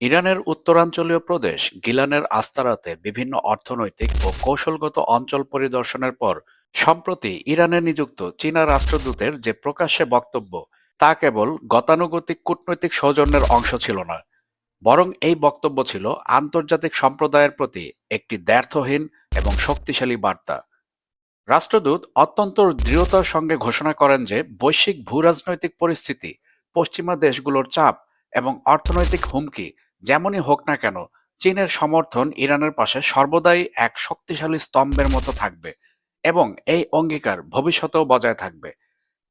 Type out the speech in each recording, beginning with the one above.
ইরানের উত্তরাঞ্চলীয় প্রদেশ গিলানের আস্তারাতে বিভিন্ন অর্থনৈতিক ও কৌশলগত অঞ্চল পরিদর্শনের পর, সম্প্রতি ইরানে নিযুক্ত চীনা রাষ্ট্রদূতের যে প্রকাশ্যে বক্তব্য, তা কেবল গতানুগতিক কূটনৈতিক সৌজন্যের অংশ ছিল না, বরং এই বক্তব্য ছিল আন্তর্জাতিক সম্প্রদায়ের প্রতি একটি দ্ব্যর্থহীন এবং শক্তিশালী বার্তা। রাষ্ট্রদূত অত্যন্ত দৃঢ়তার সঙ্গে ঘোষণা করেন যে, বৈশ্বিক ভূরাজনৈতিক পরিস্থিতি, পশ্চিমা দেশগুলোর চাপ এবং অর্থনৈতিক হুমকি যেমনই হোক না কেন, চীনের সমর্থন ইরানের পাশে সর্বদাই এক শক্তিশালী স্তম্ভের মতো থাকবে এবং এই অঙ্গীকার ভবিষ্যতেও বজায় থাকবে।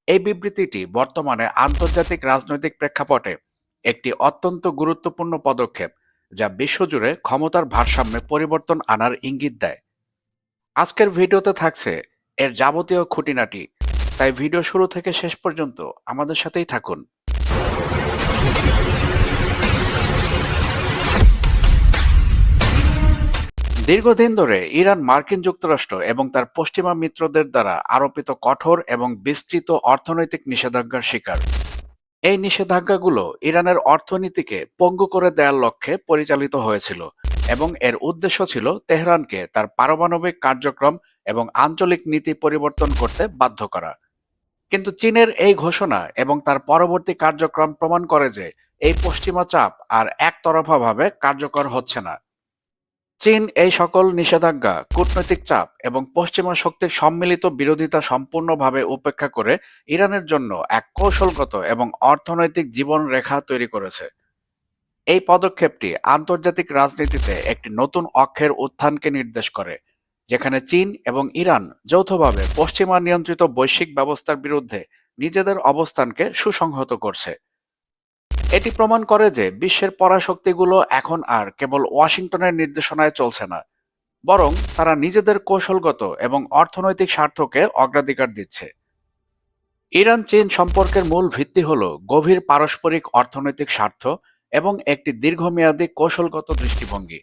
এই বিবৃতিটি বর্তমানে আন্তর্জাতিক রাজনৈতিক প্রেক্ষাপটে একটি অত্যন্ত গুরুত্বপূর্ণ পদক্ষেপ, যা বিশ্বজুড়ে ক্ষমতার ভারসাম্যে পরিবর্তন আনার ইঙ্গিত দেয়। আজকের ভিডিওতে থাকছে এর যাবতীয় খুঁটিনাটি, তাই ভিডিও শুরু থেকে শেষ পর্যন্ত আমাদের সাথেই থাকুন। দীর্ঘদিন ধরে ইরান মার্কিন যুক্তরাষ্ট্র এবং তার পশ্চিমা মিত্রদের দ্বারা আরোপিত কঠোর এবং বিস্তৃত অর্থনৈতিক নিষেধাজ্ঞার শিকার। এই নিষেধাজ্ঞাগুলো ইরানের অর্থনীতিকে পঙ্গু করে দেওয়ার লক্ষ্যে পরিচালিত হয়েছিল এবং এর উদ্দেশ্য ছিল তেহরানকে তার পারমাণবিক কার্যক্রম এবং আঞ্চলিক নীতি পরিবর্তন করতে বাধ্য করা। কিন্তু চীনের এই ঘোষণা এবং তার পরবর্তী কার্যক্রম প্রমাণ করে যে এই পশ্চিমা চাপ আর একতরফাভাবে কার্যকর হচ্ছে না। চীন এই সকল নিষেধাজ্ঞা, কূটনৈতিক চাপ এবং পশ্চিমা শক্তির সম্মিলিত বিরোধিতা সম্পূর্ণভাবে উপেক্ষা করে ইরানের জন্য এক কৌশলগত এবং অর্থনৈতিক জীবন রেখা তৈরি করেছে। এই পদক্ষেপটি আন্তর্জাতিক রাজনীতিতে একটি নতুন অক্ষের উত্থানকে নির্দেশ করে, যেখানে চীন এবং ইরান যৌথভাবে পশ্চিমা নিয়ন্ত্রিত বৈশ্বিক ব্যবস্থার বিরুদ্ধে নিজেদের অবস্থানকে সুসংহত করছে। এটি প্রমাণ করে যে বিশ্বের পরাশক্তিগুলো এখন আর কেবল ওয়াশিংটনের নির্দেশনায় চলছে না, বরং তারা নিজেদের কৌশলগত এবং অর্থনৈতিক স্বার্থকে অগ্রাধিকার দিচ্ছে। ইরান, চীন সম্পর্কের মূল ভিত্তি হল গভীর পারস্পরিক অর্থনৈতিক স্বার্থ এবং একটি দীর্ঘমেয়াদী কৌশলগত দৃষ্টিভঙ্গি।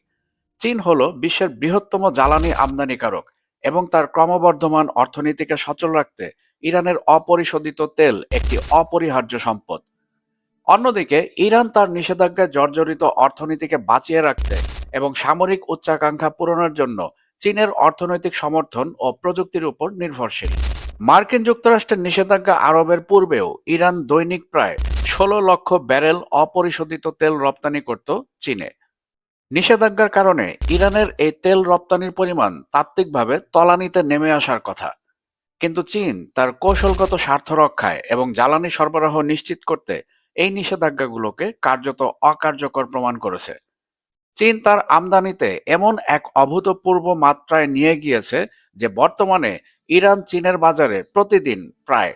চীন হল বিশ্বের বৃহত্তম জ্বালানি আমদানিকারক এবং তার ক্রমবর্ধমান অর্থনীতিকে সচল রাখতে ইরানের অপরিশোধিত তেল একটি অপরিহার্য সম্পদ। অন্যদিকে, ইরান তার নিষেধাজ্ঞায় জর্জরিত অর্থনীতিকে বাঁচিয়ে রাখতে এবং সামরিক উচ্চাকাঙ্ক্ষা পূরণের জন্য চীনের অর্থনৈতিক সমর্থন ও প্রযুক্তির উপর নির্ভরশীল। মার্কিন যুক্তরাষ্ট্রের নিষেধাজ্ঞা আরবের পূর্বেও ইরান দৈনিক প্রায় ষোলো লক্ষ ব্যারেল অপরিশোধিত তেল রপ্তানি করত চীনে। নিষেধাজ্ঞার কারণে ইরানের এই তেল রপ্তানির পরিমাণ তাত্ত্বিকভাবে তলানিতে নেমে আসার কথা। কিন্তু চীন তার কৌশলগত স্বার্থ রক্ষায় এবং জ্বালানি সরবরাহ নিশ্চিত করতে এই নিষেধাজ্ঞাগুলোকে কার্যত অকার্যকর প্রমাণ করেছে। চীন তার আমদানিতে এমন এক অভূতপূর্ব মাত্রায় নিয়ে গিয়েছে যে বর্তমানে ইরান চীনের বাজারে প্রতিদিন প্রায়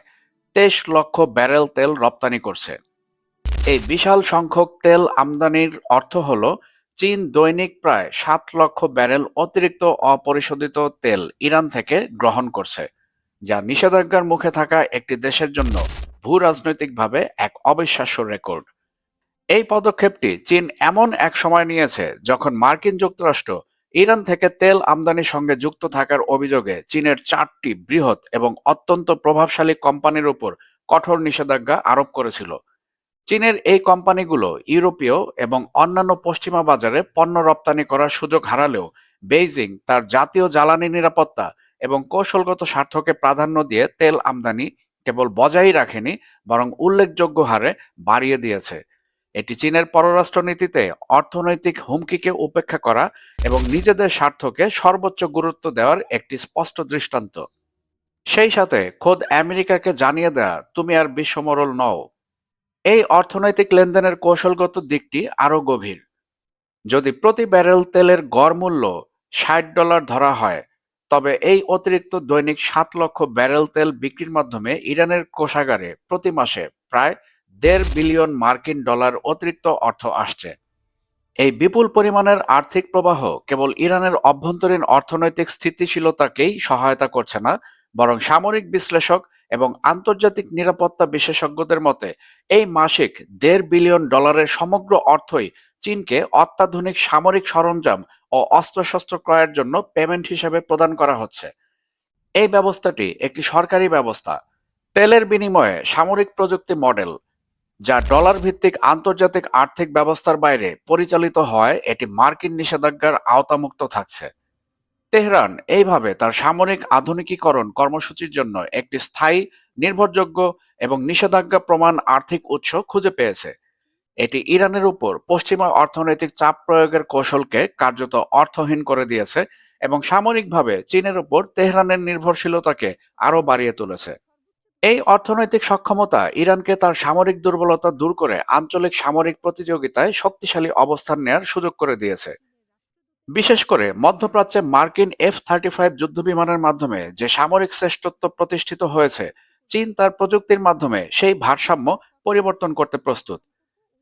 তেইশ লক্ষ ব্যারেল তেল রপ্তানি করছে। এই বিশাল সংখ্যক তেল আমদানির অর্থ হল চীন দৈনিক প্রায় সাত লক্ষ ব্যারেল অতিরিক্ত অপরিশোধিত তেল ইরান থেকে গ্রহণ করছে, যা নিষেধাজ্ঞার মুখে থাকা একটি দেশের জন্য ভূ রাজনৈতিকভাবে এক অবিশ্বাস্য রেকর্ড। এই পদক্ষেপটি চীন এমন এক সময় নিয়েছে যখন মার্কিন যুক্তরাষ্ট্র ইরান থেকে তেল আমদানির সঙ্গে যুক্ত থাকার অভিযোগে চীনের চারটি বৃহৎ এবং অত্যন্ত প্রভাবশালী কোম্পানির উপর কঠোর নিষেধাজ্ঞা আরোপ করেছিল। চীনের এই কোম্পানিগুলো ইউরোপীয় এবং অন্যান্য পশ্চিমা বাজারে পণ্য রপ্তানি করার সুযোগ হারালেও বেইজিং তার জাতীয় জ্বালানি নিরাপত্তা এবং কৌশলগত স্বার্থকে প্রাধান্য দিয়ে তেল আমদানি কেবল বজায়ই রাখেনি, বরং উল্লেখযোগ্য হারে বাড়িয়ে দিয়েছে। এটি চীনের পররাষ্ট্রনীতিতে অর্থনৈতিক হুমকিকে উপেক্ষা করা এবং নিজেদের স্বার্থকে সর্বোচ্চ গুরুত্ব দেওয়ার একটি স্পষ্ট দৃষ্টান্ত। সেই সাথে খোদ আমেরিকাকে জানিয়ে দেয়া, তুমি আর বিশ্বমরল নও। এই অর্থনৈতিক লেনদেনের কৌশলগত দিকটি আরও গভীর। যদি প্রতি ব্যারেল তেলের গড় মূল্য ষাট ডলার ধরা হয় তবে এই অতিরিক্ত দৈনিক সাত লক্ষ ব্যারেল তেল বিক্রির মাধ্যমে ইরানের কোষাগারে প্রতি মাসে প্রায় দেড় বিলিয়ন মার্কিন ডলার অতিরিক্ত অর্থ আসছে। এই বিপুল পরিমাণের আর্থিক প্রবাহ কেবল ইরানের অভ্যন্তরীণ অর্থনৈতিক স্থিতিশীলতাকেই সহায়তা করছে না, বরং সামরিক বিশ্লেষক এবং আন্তর্জাতিক নিরাপত্তা বিশেষজ্ঞদের মতে, এই মাসিক দেড় বিলিয়ন ডলারের সমগ্র অর্থই চীনকে অত্যাধুনিক সামরিক সরঞ্জাম ও অস্ত্রশস্ত্র ক্রয়ের জন্য পেমেন্ট হিসেবে প্রদান করা হচ্ছে। এই ব্যবস্থাটি একটি সরকারি ব্যবস্থা। তেলের বিনিময়ে সামরিক প্রযুক্তি মডেল যা ডলার ভিত্তিক আন্তর্জাতিক আর্থিক ব্যবস্থার বাইরে পরিচালিত হয়, এটি মার্কিন নিষেধাজ্ঞার আওতামুক্ত থাকছে। তেহরান এইভাবে তার সামরিক আধুনিকীকরণ কর্মসূচির জন্য একটি স্থায়ী, নির্ভরযোগ্য এবং নিষেধাজ্ঞা প্রমাণ আর্থিক উৎস খুঁজে পেয়েছে। এটি ইরানের উপর পশ্চিমা অর্থনৈতিক চাপ প্রয়োগের কৌশলকে কার্যত অর্থহীন করে দিয়েছে এবং সামরিকভাবে চীনের উপর তেহরানের নির্ভরশীলতাকে আরও বাড়িয়ে তুলেছে। এই অর্থনৈতিক সক্ষমতা ইরানকে তার সামরিক দুর্বলতা দূর করে আঞ্চলিক সামরিক প্রতিযোগিতায় শক্তিশালী অবস্থান নেয়ার সুযোগ করে দিয়েছে। বিশেষ করে মধ্যপ্রাচ্যে মার্কিন এফ থার্টি ফাইভ যুদ্ধবিমানের মাধ্যমে যে সামরিক শ্রেষ্ঠত্ব প্রতিষ্ঠিত হয়েছে, চীন তার প্রযুক্তির মাধ্যমে সেই ভারসাম্য পরিবর্তন করতে প্রস্তুত।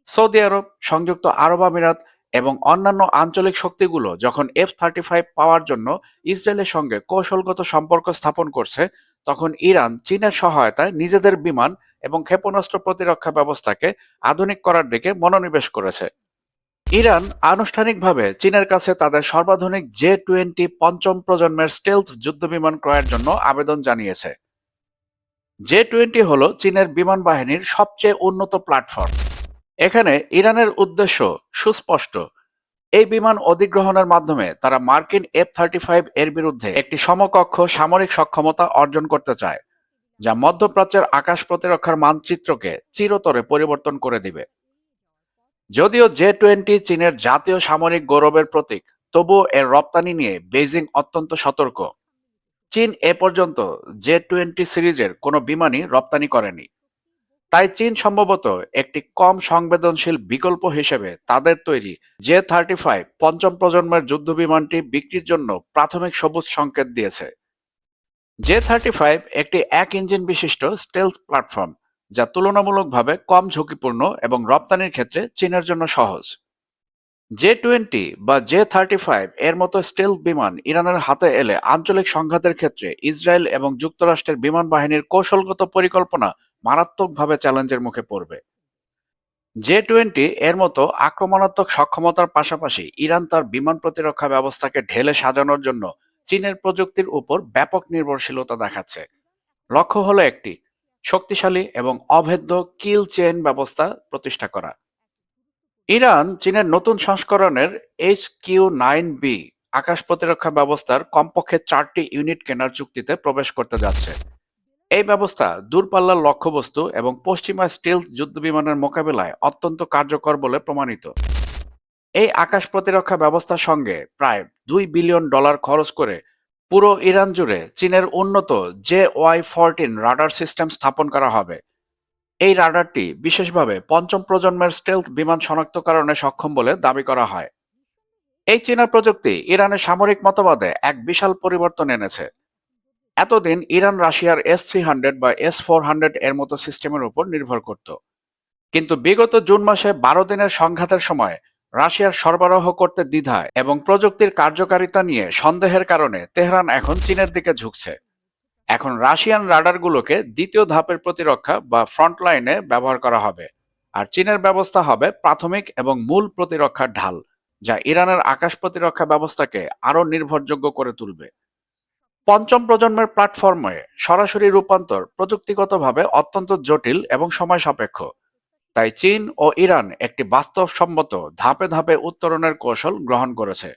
সৌদি আরব, সংযুক্ত আরব আমিরাত এবং অন্যান্য আঞ্চলিক শক্তিগুলো যখন এফ থার্টি ফাইভ পাওয়ার জন্য ইসরায়েলের সঙ্গে কৌশলগত সম্পর্ক স্থাপন করছে, তখন ইরান চীনের সহায়তায় নিজেদের বিমান এবং ক্ষেপণাস্ত্র প্রতিরক্ষা ব্যবস্থাকে আধুনিক করার দিকে মনোনিবেশ করেছে। ইরান আনুষ্ঠানিকভাবে চীনের কাছে তাদের সর্বাধুনিক জে টোয়েন্টি পঞ্চম প্রজন্মের স্টেলথ যুদ্ধবিমান ক্রয়ের জন্য আবেদন জানিয়েছে। জে টোয়েন্টি হল চীনের বিমান বাহিনীর সবচেয়ে উন্নত প্ল্যাটফর্ম এখানে ইরানের উদ্দেশ্য সুস্পষ্ট। এই বিমান অধিগ্রহণের মাধ্যমে তারা মার্কিন এফ থার্টি ফাইভ এর বিরুদ্ধে একটি সমকক্ষ সামরিক সক্ষমতা অর্জন করতে চায়, যা মধ্যপ্রাচ্যের আকাশ প্রতিরক্ষার মানচিত্রকে চিরতরে পরিবর্তন করে দিবে। যদিও জে টোয়েন্টি চীনের জাতীয় সামরিক গৌরবের প্রতীক, তবুও এর রপ্তানি নিয়ে বেইজিং অত্যন্ত সতর্ক। চীন এ পর্যন্ত জে টোয়েন্টি সিরিজের কোনো বিমানই রপ্তানি করেনি। তাই চীন সম্ভবত একটি কম সংবেদনশীল বিকল্প হিসেবে তাদের তৈরি জে থার্টি ফাইভ পঞ্চম প্রজন্মের যুদ্ধ বিমানটি বিক্রির জন্য প্রাথমিক সবুজ সংকেত দিয়েছে। জে থার্টি ফাইভ একটি এক ইঞ্জিন বিশিষ্ট স্টেলথ প্ল্যাটফর্ম, যা তুলনামূলকভাবে কম ঝুঁকিপূর্ণ এবং রপ্তানির ক্ষেত্রে চীনের জন্য সহজ। জে টোয়েন্টি বা জে থার্টি ফাইভ এর মতো স্টেলথ বিমান ইরানের হাতে এলে আঞ্চলিক সংঘাতের ক্ষেত্রে ইসরায়েল এবং যুক্তরাষ্ট্রের বিমান বাহিনীর কৌশলগত পরিকল্পনা মারাত্মকভাবে চ্যালেঞ্জের মুখে পড়বে। জে টোয়েন্টি এর মতো আক্রমণাত্মক সক্ষমতার পাশাপাশি ইরান তার বিমান প্রতিরক্ষা ব্যবস্থাকে ঢেলে সাজানোর জন্য চীনের প্রযুক্তির উপর ব্যাপক নির্ভরশীলতা দেখাচ্ছে। লক্ষ্য হলো একটি, শক্তিশালী এবং অভেদ্য কিল চেইন ব্যবস্থা প্রতিষ্ঠা করা। ইরান চীনের নতুন সংস্করণের এইচ কিউ নাইন বি আকাশ প্রতিরক্ষা ব্যবস্থার কমপক্ষে চারটি ইউনিট কেনার চুক্তিতে প্রবেশ করতে যাচ্ছে। এই ব্যবস্থা দূরপাল্লার লক্ষ্যবস্তু এবং পশ্চিমা স্টিল যুদ্ধবিমানের মোকাবিলায় অত্যন্ত কার্যকর বলে প্রমাণিত। এই আকাশ প্রতিরক্ষা ব্যবস্থার সঙ্গে প্রায় দুই বিলিয়ন ডলার খরচ করে পুরো ইরান জুড়ে চীনের উন্নত J Y fourteen radar system স্থাপন করা হবে। এই রাডারটি বিশেষভাবে পঞ্চম প্রজন্মের স্টেলথ বিমান শনাক্তকরণে সক্ষম বলে দাবি করা হয়। এই চীনা প্রযুক্তি ইরানের সামরিক মতবাদে এক বিশাল পরিবর্তন এনেছে। এতদিন ইরান, রাশিয়ার এস থ্রি হান্ড্রেড বা এস ফোর হান্ড্রেড এর মতো সিস্টেমের উপর নির্ভর করত। কিন্তু বিগত জুন মাসে বারো দিনের সংঘাতের সময় রাশিয়ার সরবরাহ করতে দ্বিধায় এবং প্রযুক্তির কার্যকারিতা নিয়ে সন্দেহের কারণে তেহরান এখন চীনের দিকে ঝুঁকছে। এখন রাশিয়ান রাডারগুলোকে দ্বিতীয় ধাপের প্রতিরক্ষা বা ফ্রন্ট লাইনে ব্যবহার করা হবে আর চীনের ব্যবস্থা হবে প্রাথমিক এবং মূল প্রতিরক্ষার ঢাল, যা ইরানের আকাশ প্রতিরক্ষা ব্যবস্থাকে আরও নির্ভরযোগ্য করে তুলবে। পঞ্চম প্রজন্মের প্ল্যাটফর্মে সরাসরি রূপান্তর প্রযুক্তিগতভাবে অত্যন্ত জটিল এবং সময় সাপেক্ষ। তাই চীন ও ইরান একটি বাস্তবসম্মত, ধাপে ধাপে উত্তরণের কৌশল গ্রহণ করেছে।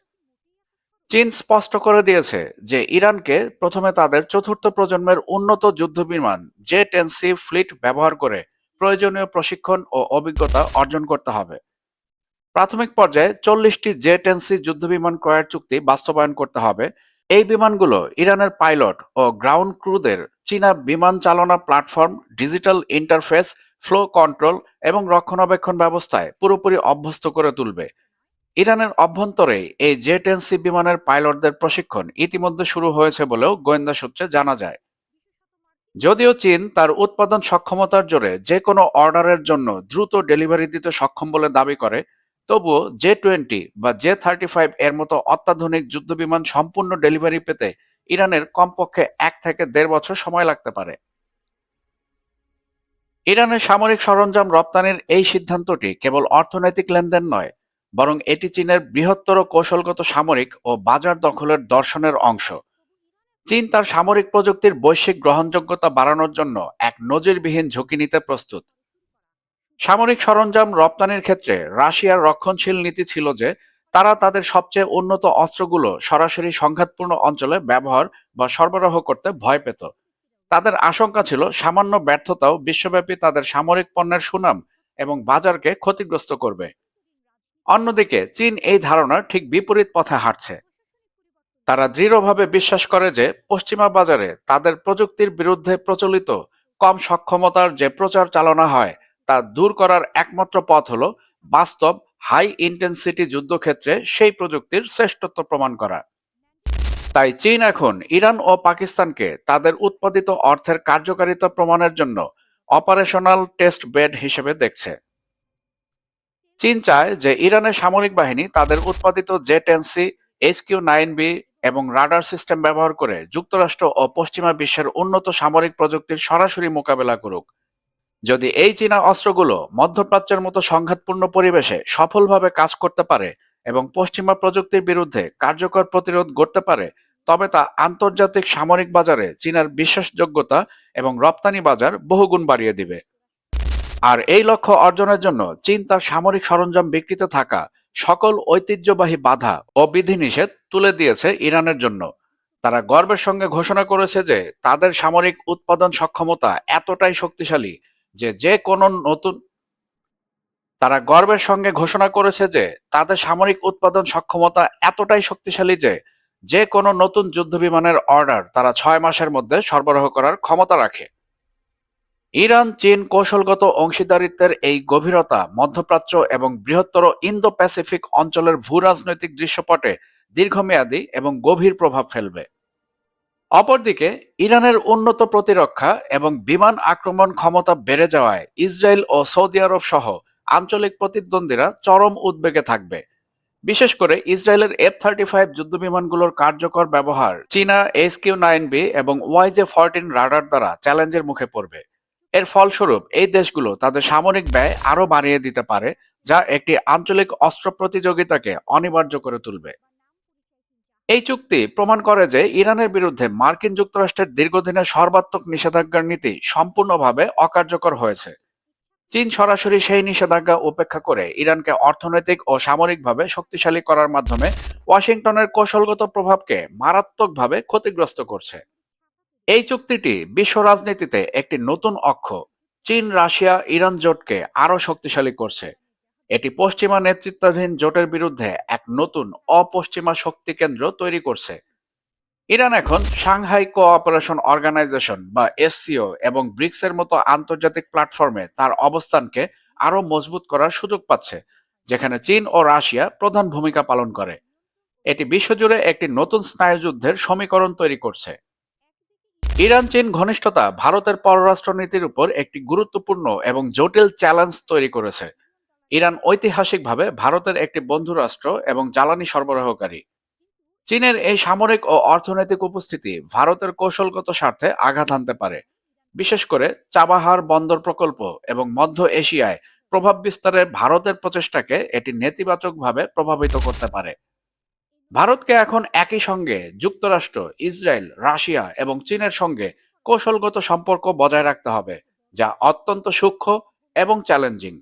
চীন স্পষ্ট করে দিয়েছে যে ইরানকে প্রথমে তাদের চতুর্থ প্রজন্মের উন্নত যুদ্ধবিমান জে টেন সি ফ্লিট ব্যবহার করে প্রয়োজনীয় প্রশিক্ষণ ও অভিজ্ঞতা অর্জন করতে হবে। প্রাথমিক পর্যায়ে চল্লিশটি জে টেন সি যুদ্ধবিমান ক্রয়ের চুক্তি বাস্তবায়ন করতে হবে। এই বিমানগুলো ইরানের পাইলট ও গ্রাউন্ড ক্রুদের চীনা বিমান চালনা platform, digital interface, flow control এবং রক্ষণাবেক্ষণ ব্যবস্থায় পুরোপুরি অভ্যস্ত করে তুলবে। ইরানের অভ্যন্তরে এই জে টেন বিমানের পাইলটদের প্রশিক্ষণ ইতিমধ্যে শুরু হয়েছে বলেও গোয়েন্দা সূত্রে জানা যায়। যদিও চীন তার উৎপাদন সক্ষমতার জোরে যে কোনো অর্ডারের জন্য দ্রুত ডেলিভারি দিতে সক্ষম বলে দাবি করে তবুও জে টোয়েন্টি বা জে থার্টি ফাইভ এর মতো অত্যাধুনিক যুদ্ধবিমান সম্পূর্ণ ডেলিভারি পেতে ইরানের কমপক্ষে এক থেকে দেড় বছর সময় লাগতে পারে। ইরানের সামরিক সরঞ্জাম রপ্তানির এই সিদ্ধান্তটি কেবল অর্থনৈতিক লেনদেন নয়, বরং এটি চীনের বৃহত্তর কৌশলগত সামরিক ও বাজার দখলের দর্শনের অংশ। চীন তার সামরিক প্রযুক্তির বৈশ্বিক গ্রহণযোগ্যতা বাড়ানোর জন্য এক নজিরবিহীন ঝুঁকি নিতে প্রস্তুত। সামরিক সরঞ্জাম রপ্তানির ক্ষেত্রে রাশিয়ার রক্ষণশীল নীতি ছিল যে, তারা তাদের সবচেয়ে উন্নত অস্ত্রগুলো সরাসরি সংঘাতপূর্ণ অঞ্চলে ব্যবহার বা সরবরাহ করতে ভয় পেত। তাদের আশঙ্কা ছিল সামান্য ব্যর্থতাও বিশ্বব্যাপী তাদের সামরিক পণ্যের সুনাম এবং বাজারকে ক্ষতিগ্রস্ত করবে। অন্যদিকে, চীন এই ধারণার ঠিক বিপরীত পথে হাঁটছে। তারা দৃঢ়ভাবে বিশ্বাস করে যে, পশ্চিমা বাজারে তাদের প্রযুক্তির বিরুদ্ধে প্রচলিত কম সক্ষমতার যে প্রচার চালনা হয় তা দূর করার একমাত্র পথ হল বাস্তব হাই ইন্টেন্সিটি যুদ্ধক্ষেত্রে সেই প্রযুক্তির শ্রেষ্ঠত্ব প্রমাণ করা। তাই চীন এখন ইরান ও পাকিস্তানকে তাদের উৎপাদিত অর্থের কার্যকারিতা প্রমাণের জন্য অপারেশনাল টেস্ট বেড হিসেবে দেখছে। চীন চায় যে ইরানের সামরিক বাহিনী তাদের উৎপাদিত J ten C H Q nine B এবং রাডার সিস্টেম ব্যবহার করে যুক্তরাষ্ট্র ও পশ্চিমা বিশ্বের উন্নত সামরিক প্রযুক্তির সরাসরি মোকাবেলা করুক। যদি এই চীনা অস্ত্রগুলো মধ্যপ্রাচ্যের মতো সংঘাতপূর্ণ পরিবেশে সফলভাবে কাজ করতে পারে এবং পশ্চিমা প্রযুক্তির বিরুদ্ধে কার্যকর প্রতিরোধ গড়তে পারে, তবে তা আন্তর্জাতিক সামরিক বাজারে চীনের বিশ্বাসযোগ্যতা এবং রপ্তানি বাজার বহুগুণ বাড়িয়ে দিবে। আর এই লক্ষ্য অর্জনের জন্য চীন তার সামরিক সরঞ্জাম বিক্রিতে থাকা সকল ঐতিহ্যবাহী বাধা ও বিধিনিষেধ তুলে দিয়েছে ইরানের জন্য। তারা গর্বের সঙ্গে ঘোষণা করেছে যে তাদের সামরিক উৎপাদন সক্ষমতা এতটাই শক্তিশালী যে যে কোনো নতুন তারা গর্বের সঙ্গে ঘোষণা করেছে যে তাদের সামরিক উৎপাদন সক্ষমতা এতটাই শক্তিশালী যে যে কোনো নতুন যুদ্ধ বিমানের অর্ডার তারা ছয় মাসের মধ্যে সরবরাহ করার ক্ষমতা রাখে। ইরান, চীন কৌশলগত অংশীদারিত্বের এই গভীরতা মধ্যপ্রাচ্য এবং বৃহত্তর ইন্দো প্যাসিফিক অঞ্চলের ভূ রাজনৈতিক দৃশ্যপটে দীর্ঘমেয়াদী এবং গভীর প্রভাব ফেলবে। অপরদিকে, ইরানের উন্নত প্রতিরক্ষা এবং বিমান আক্রমণ ক্ষমতা বেড়ে যাওয়ায় ইসরায়েল ও সৌদি আরব সহ আঞ্চলিক প্রতিদ্বন্দ্বীরা চরম উদ্বেগে থাকবে। বিশেষ করে ইসরায়েলের এফ থার্টি ফাইভ যুদ্ধবিমানগুলোর কার্যকর ব্যবহার চীনা এস কিউ নাইন বি এবং ওয়াইজে ফরটিন রাডার দ্বারা চ্যালেঞ্জের মুখে পড়বে। এর ফলস্বরূপ, এই দেশগুলো তাদের সামরিক ব্যয় আরও বাড়িয়ে দিতে পারে, যা একটি আঞ্চলিক অস্ত্র প্রতিযোগিতাকে অনিবার্য করে তুলবে। এই চুক্তি প্রমাণ করে যে ইরানের বিরুদ্ধে মার্কিন যুক্তরাষ্ট্রের দীর্ঘদিনের সর্বাত্মক নিষেধাজ্ঞার নীতি সম্পূর্ণভাবে অকার্যকর হয়েছে। চীন সরাসরি সেই নিষেধাজ্ঞা উপেক্ষা করে ইরানকে অর্থনৈতিক ও সামরিকভাবে শক্তিশালী করার মাধ্যমে ওয়াশিংটনের কৌশলগত প্রভাবকে মারাত্মকভাবে ক্ষতিগ্রস্ত করছে। এই চুক্তিটি বিশ্ব রাজনীতিতে একটি নতুন অক্ষ। চীন, রাশিয়া, ইরান জোটকে আরও শক্তিশালী করছে। এটি পশ্চিমা নেতৃত্বাধীন জোটের বিরুদ্ধে এক নতুন অপশ্চিমা শক্তি কেন্দ্র তৈরি করছে। ইরান এখন সাংহাই কোঅপারেশন অর্গানাইজেশন বা এসসিও এবং ব্রিক্সের মতো আন্তর্জাতিক প্ল্যাটফর্মে তার অবস্থানকে আরও মজবুত করার সুযোগ পাচ্ছে, যেখানে চীন ও রাশিয়া প্রধান ভূমিকা পালন করে। এটি বিশ্বজুড়ে একটি নতুন স্নায়ুযুদ্ধের সমীকরণ তৈরি করছে। ইরান চীন ঘনিষ্ঠতা ভারতের পররাষ্ট্রনীতির উপর একটি গুরুত্বপূর্ণ এবং জটিল চ্যালেঞ্জ তৈরি করেছে। ইরান ঐতিহাসিকভাবে ভারতের একটি বন্ধু রাষ্ট্র এবং জ্বালানি সরবরাহকারী। চীনের এই সামরিক ও অর্থনৈতিক উপস্থিতি ভারতের কৌশলগত স্বার্থে আঘাত আনতে পারে। বিশেষ করে চাবাহার বন্দর প্রকল্প এবং মধ্য এশিয়ায় প্রভাব বিস্তারে ভারতের প্রচেষ্টাকে এটি নেতিবাচকভাবে প্রভাবিত করতে পারে। ভারতকে এখন একই সঙ্গে যুক্তরাষ্ট্র, ইসরায়েল, রাশিয়া এবং চীনের সঙ্গে কৌশলগত সম্পর্ক বজায় রাখতে হবে, যা অত্যন্ত সূক্ষ্ম এবং চ্যালেঞ্জিং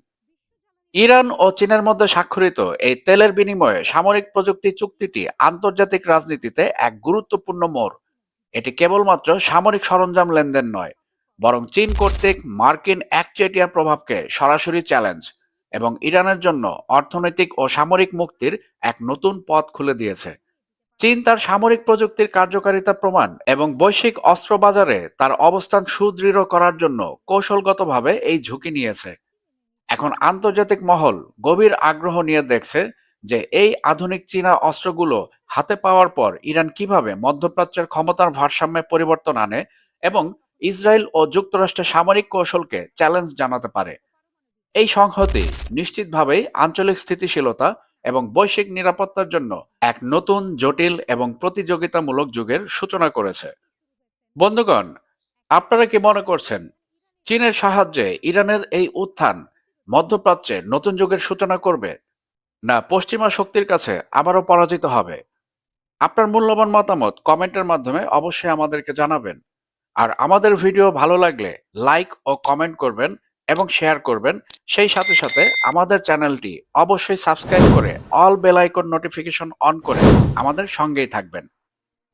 ইরান ও চীনের মধ্যে স্বাক্ষরিত এই তেলের বিনিময়ে সামরিক প্রযুক্তি চুক্তিটি আন্তর্জাতিক রাজনীতিতে এক গুরুত্বপূর্ণ মোড়। এটি কেবলমাত্র সামরিক সরঞ্জাম লেনদেন নয়, বরং চীন কর্তৃক মার্কিন একচেটিয়া প্রভাবকে সরাসরি চ্যালেঞ্জ এবং ইরানের জন্য অর্থনৈতিক ও সামরিক মুক্তির এক নতুন পথ খুলে দিয়েছে। চীন তার সামরিক প্রযুক্তির কার্যকারিতা প্রমাণ এবং বৈশ্বিক অস্ত্র বাজারে তার অবস্থান সুদৃঢ় করার জন্য কৌশলগতভাবে এই ঝুঁকি নিয়েছে। এখন আন্তর্জাতিক মহল গভীর আগ্রহ নিয়ে দেখছে যে এই আধুনিক চীনা অস্ত্রগুলো হাতে পাওয়ার পর ইরান কীভাবে মধ্যপ্রাচ্যের ক্ষমতার ভারসাম্যে পরিবর্তন আনে এবং ইসরায়েল ও যুক্তরাষ্ট্রের সামরিক কৌশলকে চ্যালেঞ্জ জানাতে পারে। এই সংহতি নিশ্চিতভাবেই আঞ্চলিক স্থিতিশীলতা এবং বৈশ্বিক নিরাপত্তার জন্য এক নতুন, জটিল এবং প্রতিযোগিতামূলক যুগের সূচনা করেছে। বন্ধুগণ, আপনারা কি মনে করছেন, চীনের সাহায্যে ইরানের এই উত্থান মধ্যপ্রাচ্যে নতুন যুগের সূচনা করবে। না, পশ্চিমা শক্তির কাছে আবারও পরাজিত হবে। আপনার মূল্যবান মতামত কমেন্টের মাধ্যমে অবশ্যই আমাদেরকে জানাবেন। আর আমাদের ভিডিও ভালো লাগলে লাইক ও কমেন্ট করবেন এবং শেয়ার করবেন। সেই সাথে সাথে আমাদের চ্যানেলটি অবশ্যই সাবস্ক্রাইব করে all bell icon notification on করে আমাদের সঙ্গেই থাকবেন।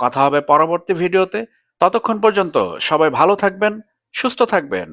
কথা হবে পরবর্তী ভিডিওতে। ততক্ষণ পর্যন্ত সবাই ভালো থাকবেন, সুস্থ থাকবেন।